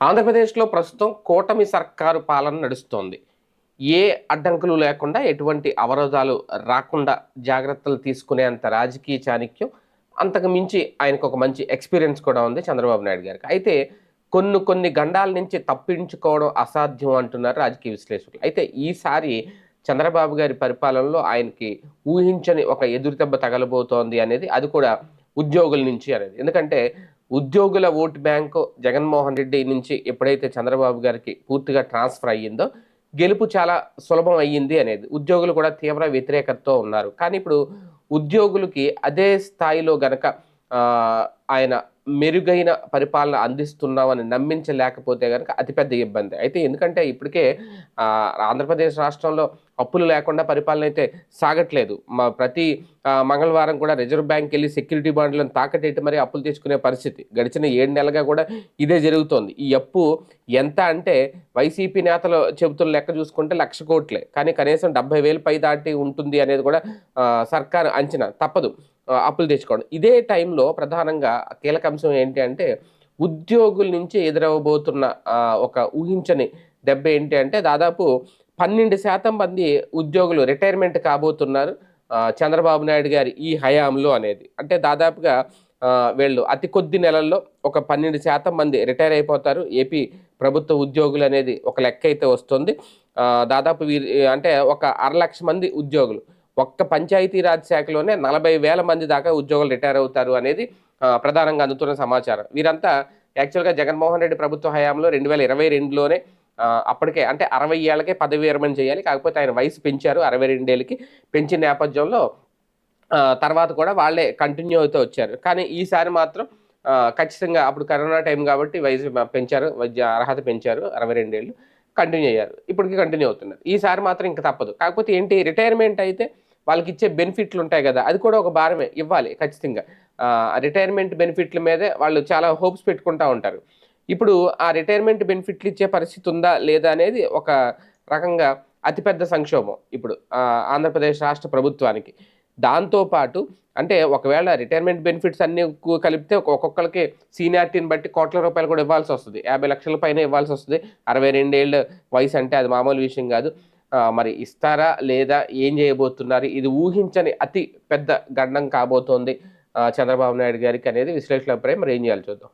ఆంధ్రప్రదేశ్లో ప్రస్తుతం కూటమి సర్కారు పాలన నడుస్తోంది. ఏ అడ్డంకులు లేకుండా ఎటువంటి అవరోధాలు రాకుండా జాగ్రత్తలు తీసుకునేంత రాజకీయ చాణక్యం అంతకు మించి ఆయనకు ఒక మంచి ఎక్స్పీరియన్స్ కూడా ఉంది చంద్రబాబు నాయుడు గారికి. అయితే కొన్ని కొన్ని గండాల నుంచి తప్పించుకోవడం అసాధ్యం అంటున్నారు రాజకీయ విశ్లేషకులు. అయితే ఈసారి చంద్రబాబు గారి పరిపాలనలో ఆయనకి ఊహించని ఒక ఎదురుదెబ్బ తగలబోతోంది అనేది అది కూడా ఉద్యోగుల నుంచి అనేది. ఎందుకంటే ఉద్యోగుల ఓటు బ్యాంకు జగన్మోహన్ రెడ్డి నుంచి ఎప్పుడైతే చంద్రబాబు గారికి పూర్తిగా ట్రాన్స్ఫర్ అయ్యిందో గెలుపు చాలా సులభం అయ్యింది అనేది ఉద్యోగులు కూడా తీవ్ర వ్యతిరేకతతో ఉన్నారు. కానీ ఇప్పుడు ఉద్యోగులకి అదే స్థాయిలో గనక ఆయన మెరుగైన పరిపాలన అందిస్తున్నామని నమ్మించలేకపోతే కనుక అతిపెద్ద ఇబ్బంది. అయితే ఎందుకంటే ఇప్పటికే ఆంధ్రప్రదేశ్ రాష్ట్రంలో అప్పులు లేకుండా పరిపాలన అయితే సాగట్లేదు. మా ప్రతి మంగళవారం కూడా రిజర్వ్ బ్యాంక్ వెళ్ళి సెక్యూరిటీ బాండ్లను తాకటేటి మరి అప్పులు తెచ్చుకునే పరిస్థితి. గడిచిన ఏడు నెలలుగా కూడా ఇదే జరుగుతోంది. ఈ అప్పు ఎంత అంటే వైసీపీ నేతలు చెబుతున్న లెక్క చూసుకుంటే లక్ష కోట్లే. కానీ కనీసం డెబ్బై వేలు పై దాటి ఉంటుంది అనేది కూడా సర్కారు అంచనా. తప్పదు. అప్పులు తెచ్చుకోవడం. ఇదే టైంలో ప్రధానంగా కీలక అంశం ఏంటి అంటే ఉద్యోగుల నుంచి ఎదురవబోతున్న ఒక ఊహించని దెబ్బ ఏంటి అంటే దాదాపు పన్నెండు శాతం మంది ఉద్యోగులు రిటైర్మెంట్ కాబోతున్నారు చంద్రబాబు నాయుడు గారి ఈ హయాంలో అనేది. అంటే దాదాపుగా వీళ్ళు అతి కొద్ది నెలల్లో ఒక పన్నెండు శాతం మంది రిటైర్ అయిపోతారు. ఏపీ ప్రభుత్వ ఉద్యోగులు అనేది ఒక లెక్క అయితే వస్తుంది. దాదాపు వీరి అంటే ఒక అర లక్ష మంది ఉద్యోగులు ఒక్క పంచాయతీరాజ్ శాఖలోనే నలభై వేల మంది దాకా ఉద్యోగులు రిటైర్ అవుతారు అనేది ప్రధానంగా అందుతున్న సమాచారం. వీరంతా యాక్చువల్గా జగన్మోహన్ రెడ్డి ప్రభుత్వ హయాంలో రెండు వేల ఇరవై రెండులోనే అప్పటికే అంటే అరవై ఏళ్ళకే పదవి విరమణ చేయాలి. కాకపోతే ఆయన వయసు పెంచారు అరవై రెండేళ్ళకి. పెంచిన నేపథ్యంలో తర్వాత కూడా వాళ్ళే కంటిన్యూ అవుతూ వచ్చారు. కానీ ఈసారి మాత్రం ఖచ్చితంగా అప్పుడు కరోనా టైం కాబట్టి వయసు పెంచారు వైద్య అర్హత పెంచారు అరవై రెండేళ్ళు. కంటిన్యూ అయ్యారు. ఇప్పటికి కంటిన్యూ అవుతున్నారు. ఈసారి మాత్రం ఇంకా తప్పదు. కాకపోతే ఏంటి రిటైర్మెంట్ అయితే వాళ్ళకి ఇచ్చే బెనిఫిట్లు ఉంటాయి కదా అది కూడా ఒక భారమే ఇవ్వాలి ఖచ్చితంగా. రిటైర్మెంట్ బెనిఫిట్ల మీదే వాళ్ళు చాలా హోప్స్ పెట్టుకుంటూ ఉంటారు. ఇప్పుడు ఆ రిటైర్మెంట్ బెనిఫిట్లు ఇచ్చే పరిస్థితి ఉందా లేదా అనేది ఒక రకంగా అతిపెద్ద సంక్షోభం ఇప్పుడు ఆంధ్రప్రదేశ్ రాష్ట్ర ప్రభుత్వానికి. దాంతోపాటు అంటే ఒకవేళ రిటైర్మెంట్ బెనిఫిట్స్ అన్ని కలిపితే ఒక్కొక్కరికి సీనియారిటీని బట్టి కోట్ల రూపాయలు కూడా ఇవ్వాల్సి వస్తుంది. యాభై లక్షల పైన ఇవ్వాల్సి వస్తుంది. అరవై రెండేళ్ళ వయసు అంటే అది మామూలు విషయం కాదు. మరి ఇస్తారా లేదా ఏం చేయబోతున్నారు? ఇది ఊహించని అతి పెద్ద గండం కాబోతోంది చంద్రబాబు నాయుడు గారికి అనేది విశ్లేషణ అభిప్రాయం. మరి ఏం చేయాలి చూద్దాం.